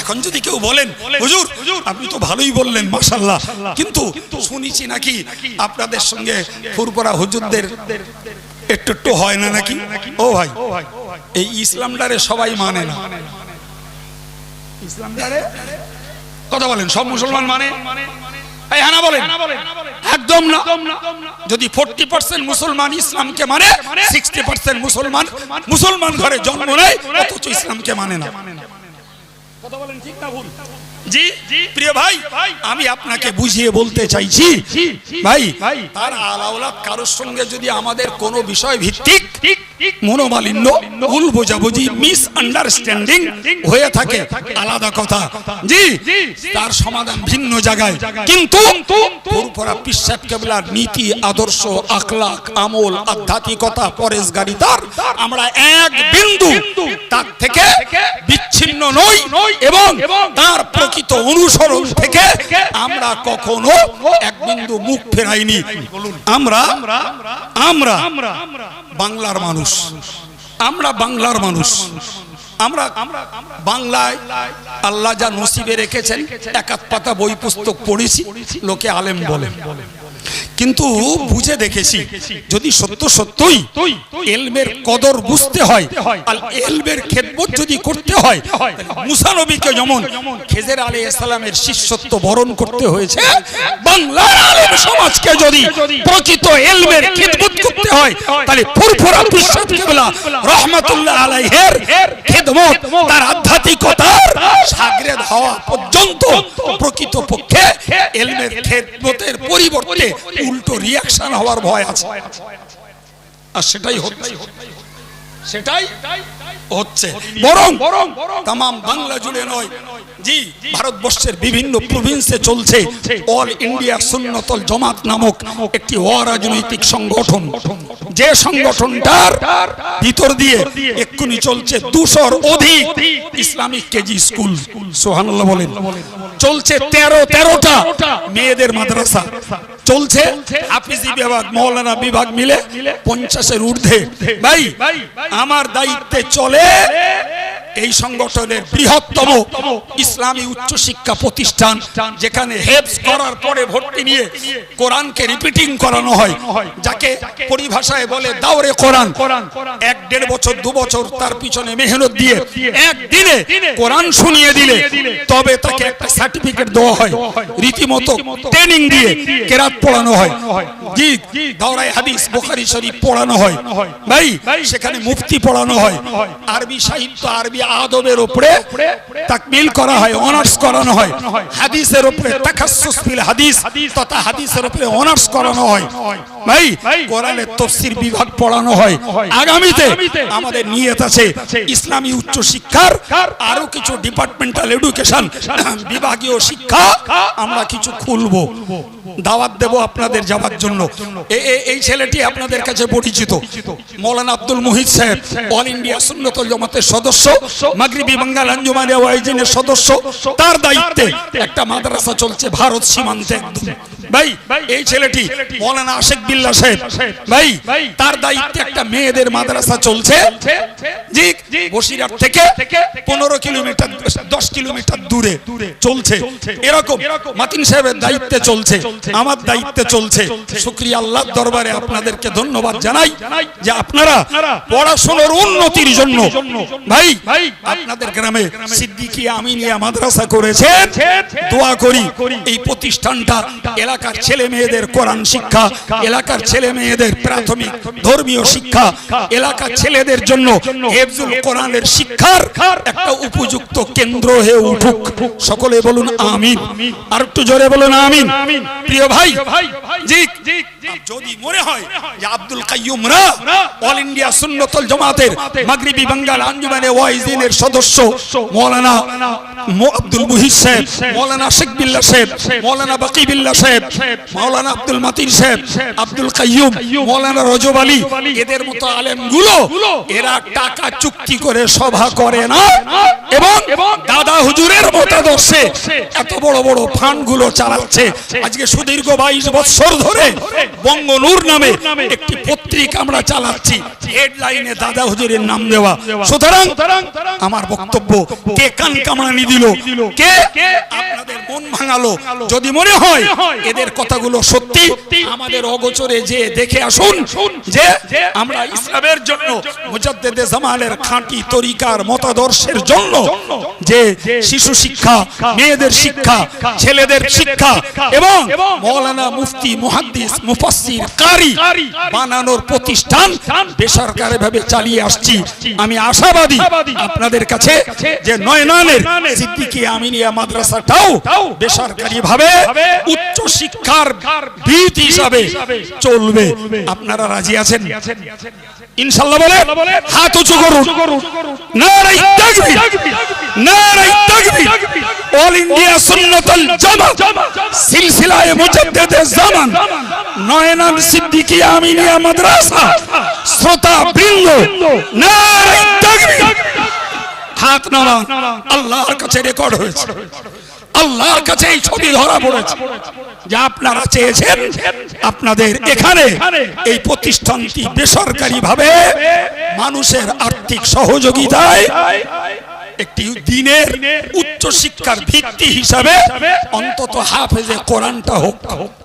এখন যদি কেউ বলেন হুজুর আপনি তো ভালোই বললেন মাশাল্লাহ কিন্তু শুনেছি নাকি আপনাদের সঙ্গে ফুরপরা হুজুরদের একটু একটু হয় না নাকি? ও ভাই এই ইসলামটারে সবাই মানে না। ইসলামটারে কথা বলেন সব মুসলমান মানে? হানা বলেন। একদম না। যদি ফোরটি পার্সেন্ট মুসলমান ইসলামকে মানে সিক্সটি পার্সেন্ট মুসলমান মুসলমান ঘরে জন্ম নেয় অথচ ইসলামকে মানে না। কথা বলেন ঠিক না ভুল? জি প্রিয় ভাই আমি আপনাকে বুঝিয়ে বলতে চাইছি ভাই তার আলাউলাদ কারোর সঙ্গে যদি আমাদের কোনো বিষয় ভিত্তিক মনোমালিন্য, ভুল বোঝাবুঝি মিস আন্ডারস্ট্যান্ডিং হয়ে থাকে। আলাদা কথা। জি, তার সমাধান ভিন্ন জায়গায়। কিন্তু পুরপুরা পিসাব কেবলার নীতি, আদর্শ আখলাক আমল, আধ্যাত্মিকতা, পরেশগারিতার আমরা এক বিন্দু। তার থেকে বিচ্ছিন্ন নই এবং তার প্রকৃত অনুসরণ থেকে আমরা কখনো এক বিন্দু মুখ ফেরাইনি। আমরা আমরা বাংলার মানুষ। আমরা বাংলার মানুষ। আমরা বাংলায় আল্লাহ যা নসিবে রেখেছেন একাত পাতা বই পুস্তক পড়েছি, লোকে আলেম বলে। কিন্তু বুঝে দেখেছি, যদি সত্য সত্যই এলমের কদর বুঝতে হয়, আর এলমের খেদমত যদি করতে হয় মুসা নবীকে যেমন খেজের আলী ইসলামের শিষ্যত্ব বরণ করতে হয়েছে, বাংলার সমাজকে যদি প্রকৃত এলমের খেদমত করতে হয় তাহলে ফুরফুরা বিশ্বাস কেবলা রহমাতুল্লাহ আলাইহের খেদমত তার আধ্যাত্মিকতার সাগরেদ হওয়া পর্যন্ত প্রকৃত পক্ষে এলমের খেদমতের পরিবর্তে উল্টো রিয়াকশন হওয়ার ভয় আছে। আর সেটাই হচ্ছে। সেটাই হচ্ছে। বরং তাম বাংলা জুড়ে নয় জি ভারতবর্ষের বিভিন্ন প্রভিন্সে চলছে অল ইন্ডিয়া সুন্নতল জমাত নামক একটি অরাজনৈতিক সংগঠন। যে সংগঠনটার ভিতর দিয়ে এক্ষুনি চলছে দুশোর অধিক ইসলামিক কেজি স্কুল। সোহানুল্লাহ বলেন। চলছে তেরো তেরোটা মেয়েদের মাদ্রাসা। চলছে হাফিজি বিভাগ মৌলানা বিভাগ মিলে পঞ্চাশের ঊর্ধ্বে। ভাই। আমার দায়িত্বে চলে এই সংগঠনের বৃহত্তম ইসলামী উচ্চশিক্ষা প্রতিষ্ঠান, যেখানে হেফস করার পরে ভর্তি নিয়ে কোরআনকে রিপিটিং করানো হয়, যাকে পরিভাষায় বলে দাওরে কোরআন। এক দেড় বছর, দু বছর তার পিছনে মেহনত দিয়ে একদিনে কোরআন শুনিয়ে দিলে, তবে তাকে একটা সার্টিফিকেট দেওয়া হয়। রীতিমতো ট্রেনিং দিয়ে কেরাত পড়ানো হয়। জি, দাওরায় হাদিস, বুখারী শরীফ পড়ানো হয়। ভাই, সেখানে মুফতি পড়ানো হয়। আরবি সাহিত্য, আরবি আদবের উপরে তাকমিল করা হয় অনার্স করানো হয়। হাদিসের উপরে তাকাসসুস ফিল হাদিস তথা হাদিসের উপরে অনার্স করানো হয়। ভাই, কোরআনের তফসির বিভাগ পড়ানো হয়। আগামীতে আমাদের নিয়ত আছে, ইসলামী উচ্চ শিক্ষার আরও কিছু ডিপার্টমেন্টাল এডুকেশন বিভাগীয় শিক্ষা আমরা কিছু খুলবো। দাওয়াত দেব আপনাদের যাবার জন্য। এই ছেলেটি আপনাদের কাছে পরিচিত। মৌলানা আব্দুল মুহিত সাহেব, অল ইন্ডিয়া সুন্নতল জমাতের সদস্য, মাগরিবি বাঙ্গাল আঞ্জুমানে ওয়াইজিনের সদস্য। তার দায়িত্বে একটা মাদ্রাসা চলছে ভারত সীমান্তে ভাই এই ছেলেটি মৌলানা আশেক বিল্লা সাহেব। ভাই তার দায়িত্বে একটা মেয়েদের মাদ্রাসা চলছে। জি বসিরহাট থেকে পনেরো কিলোমিটার দশ কিলোমিটার দূরে চলছে। এরকম মাতিন সাহেবের দায়িত্বে চলছে। আমার দায়িত্বে চলছে। শুক্রিয়া আল্লাহর দরবারে আপনাদেরকে ধন্যবাদ জানাই যে আপনারা পড়াশোনার উন্নতির জন্য ভাই আপনাদের গ্রামে সিদ্দিকি আমিনিয়া মাদ্রাসা করেছে দোয়া করি এই প্রতিষ্ঠানটা এলাকার ছেলে মেয়েদের কোরআন শিক্ষা, এলাকার ছেলে মেয়েদের প্রাথমিক ধর্মীয় শিক্ষা, এলাকার ছেলেদের জন্য হেফজুল কোরআনের শিক্ষার একটা উপযুক্ত কেন্দ্র হয়ে উঠুক। সকলে বলুন আমিন। আর একটু জোরে বলুন আমিন। প্রিয় ভাই জি যদি মনে হয় যে আব্দুল কাইয়ুমরা অল ইন্ডিয়া সুন্নতল জামাতের মাগরিবি বাঙ্গাল আঞ্জুমানে ওয়াইজিনের সদস্য, মৌলানা আব্দুল মুহিত সাহেব, মৌলানা শেখ বিল্লা সাহেব, মৌলানা বাকি বিল্লা সাহেব মৌলানা আব্দুল মাতিন সাহেব আব্দুল কাইয়ুম মৌলানা রজব আলী এদের মতো আলেমগুলো এরা টাকা চুক্তি করে সভা করে না। এবং দাদা হুজুরের মতাদর্শ মতাদর্শে এত বড় বড় ফান্ডগুলো চালাচ্ছে। আজকে সুদীর্ঘ বাইশ বছর ধরে বঙ্গনূর নামে একটি পত্রিকা আমরা চালাচ্ছি। হেডলাইনে দাদা হুজুরের নাম দেওয়া। সুতরাং আমার বক্তব্য কে কান কামড়ানি দিল? কে? আপনাদের মন ভাঙালো? যদি মনে হয় এদের কথাগুলো সত্যি আমাদের অগোচরে যে দেখে আসুন যে আমরা ইসলামের জন্য মুজাদ্দেদে জামালের খাঁটি তরিকার মতাদর্শের জন্য যে শিশু শিক্ষা, মেয়েদের শিক্ষা, ছেলেদের শিক্ষা এবং মৌলানা মুফতি, মুহাদ্দিস, মুফাসসির কারি বানানোর প্রতিষ্ঠান বেসরকারি ভাবে চালিয়ে আসছি। আমি আশাবাদী আপনাদের কাছে যে নয়নানের সিদ্দিকী আমিনিয়া মাদ্রাসাটাও বেসরকারি ভাবে উচ্চ শিক্ষার ভিত হিসাবে চলবে। আপনারা রাজি আছেন? ইনশাল্লাহ বলে হাত উঁচু করুন। নারাই তাকবীর। অল ইন্ডিয়া সুন্নাতুল জামাত সিলসিলায়ে মুজাদ্দেদে জামান নয়নান সিদ্দিকী আমিনিয়া মাদ্রাসা শ্রোতা বৃন্দ নারাই তাকবীর হাত নামান আল্লাহর কাছে রেকর্ড হয়েছে আল্লাহর কাছে এই ছবি ধরা পড়েছে যা আপনারা চেয়েছেন আপনাদের এখানে এই প্রতিষ্ঠানটি বেসরকারি ভাবে মানুষের আর্থিক সহযোগিতায় একটি দিনের উচ্চ শিক্ষার ভিত্তি হিসাবে অন্তত হাফেজে কোরআনটা হোক।